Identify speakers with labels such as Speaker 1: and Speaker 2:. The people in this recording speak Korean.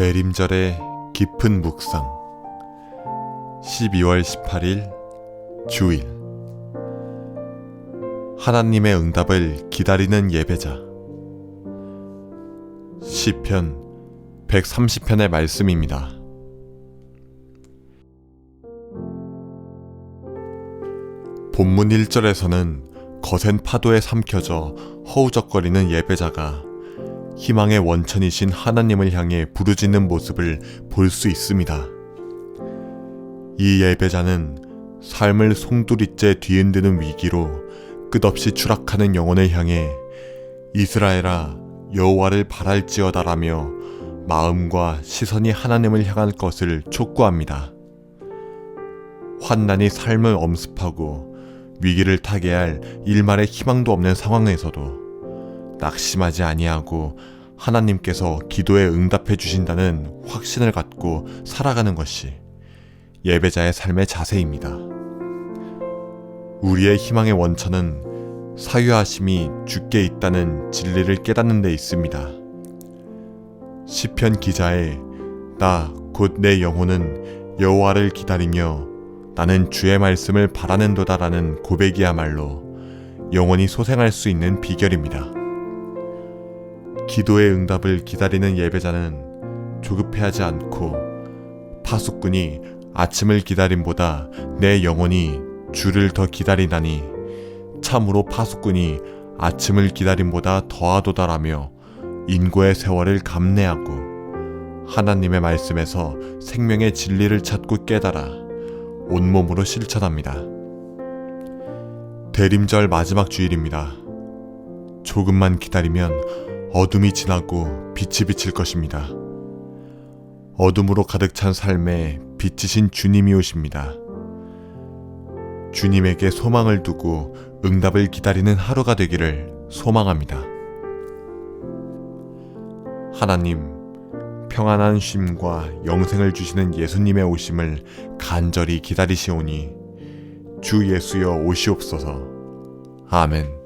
Speaker 1: 대림절의 깊은 묵상. 12월 18일 주일. 하나님의 응답을 기다리는 예배자. 시편 130편의 말씀입니다. 본문 1절에서는 거센 파도에 삼켜져 허우적거리는 예배자가 희망의 원천이신 하나님을 향해 부르짖는 모습을 볼 수 있습니다. 이 예배자는 삶을 송두리째 뒤흔드는 위기로 끝없이 추락하는 영혼을 향해 이스라엘아 여호와를 바랄지어다라며 마음과 시선이 하나님을 향할 것을 촉구합니다. 환난이 삶을 엄습하고 위기를 타게 할 일말의 희망도 없는 상황에서도 낙심하지 아니하고 하나님께서 기도에 응답해 주신다는 확신을 갖고 살아가는 것이 예배자의 삶의 자세입니다. 우리의 희망의 원천은 사유하심이 주께 있다는 진리를 깨닫는 데 있습니다. 시편 기자의 나 곧 내 영혼은 여호와를 기다리며 나는 주의 말씀을 바라는도다라는 고백이야말로 영원히 소생할 수 있는 비결입니다. 기도의 응답을 기다리는 예배자는 조급해하지 않고 파수꾼이 아침을 기다림보다 내 영혼이 주를 더 기다리다니 참으로 파수꾼이 아침을 기다림보다 더하도다라며 인고의 세월을 감내하고 하나님의 말씀에서 생명의 진리를 찾고 깨달아 온몸으로 실천합니다. 대림절 마지막 주일입니다. 조금만 기다리면 어둠이 지나고 빛이 비칠 것입니다. 어둠으로 가득 찬 삶에 빛이신 주님이 오십니다. 주님에게 소망을 두고 응답을 기다리는 하루가 되기를 소망합니다. 하나님, 평안한 쉼과 영생을 주시는 예수님의 오심을 간절히 기다리시오니 주 예수여 오시옵소서. 아멘.